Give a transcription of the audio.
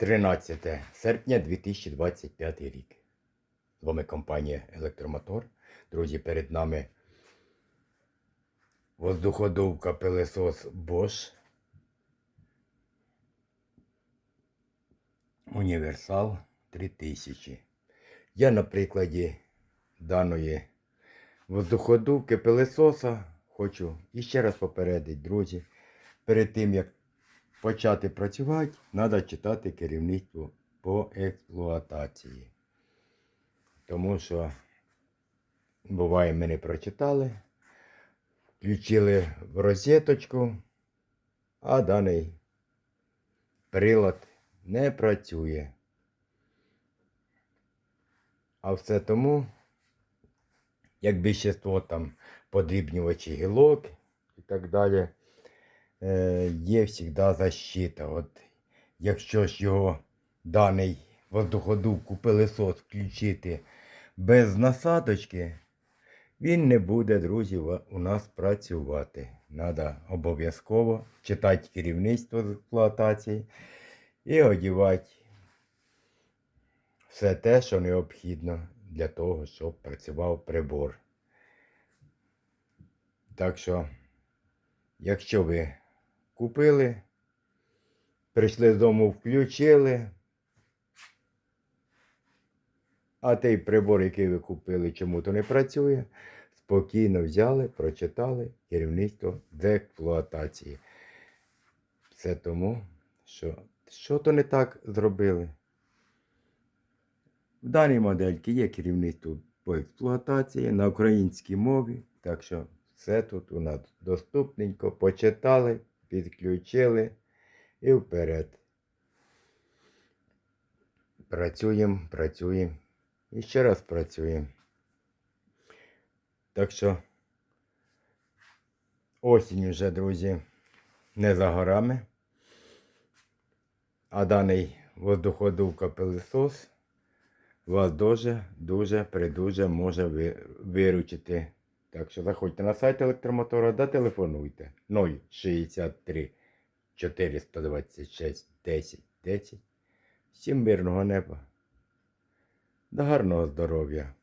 13 серпня 2025 рік. З вами компанія Електромотор. Друзі, перед нами воздуходувка пилесос Bosch. Універсал 3000. Я на прикладі даної воздуходувки пилесоса хочу іще раз попередити, друзі, перед тим як почати працювати, треба читати керівництво по експлуатації. Тому що буває, ми не прочитали, включили в розеточку, а даний прилад не працює. А все тому, як більшість там подрібнювачі гілок і так далі, є завжди защита. От, якщо ж його даний воздуходувку пилесос включити без насадочки, він не буде, друзі, у нас працювати. Треба обов'язково читати керівництво з експлуатації і одівати все те, що необхідно для того, щоб працював прибор. Так що, якщо ви купили, прийшли з дому, включили, а той прибор, який ви купили, чому-то не працює, спокійно взяли, прочитали керівництво з експлуатації. Все тому, що що то не так зробили. В даній модельці є керівництво по експлуатації на українській мові, так що все тут у нас доступненько. Почитали, підключили і вперед. Працюємо, працюємо і ще раз працюємо. Так що осінь вже, друзі, не за горами. А даний воздуходувка пилесос вас дуже, дуже, придуже може виручити. Так що заходьте на сайт електромотора та телефонуйте 063 426 10 10. Всім мирного неба. До гарного здоров'я.